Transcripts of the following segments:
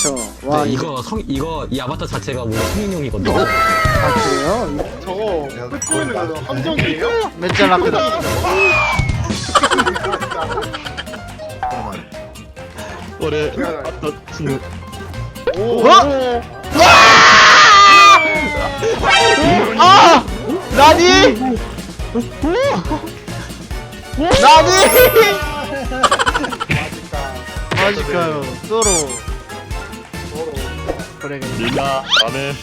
그쵸. 와 네, 이거 이거 성 이거 이 아바타 자체가 뭔가 성인용이거든요. 아 그래요? 저거 거 함정이에요? 멘탈 라크다. 올해 오. 어? 아! 나니? 나니? 맞을까요? 쏘로. これがいい。みんなダメ。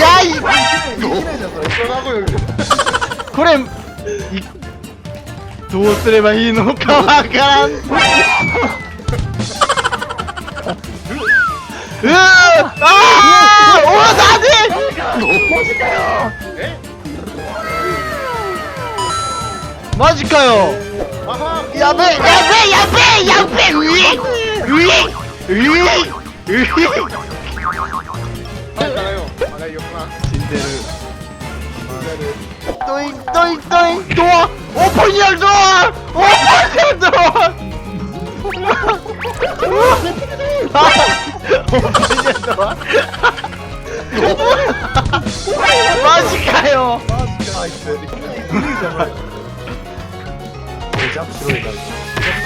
やい！これどうすればいいのかわからん。うーああおだねマジかよマジかよ。やべえやべえやべえやべえ！ 알아요. 알아요. 진대를. 또잉 또잉 또잉 도와 오픈이야 도와 오픈이야 도와 오픈이야 도와 마지가요 마지가 이거 잡스러워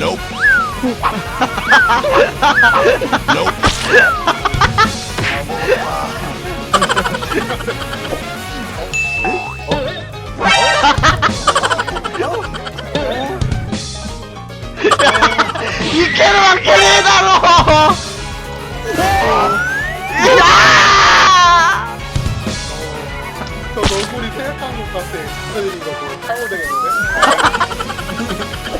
Nope. nope. 이 캐로랑 캐리다로. 저 얼굴이 태양광 같아. 그런 얘기가 뭐 타고 되겠는데?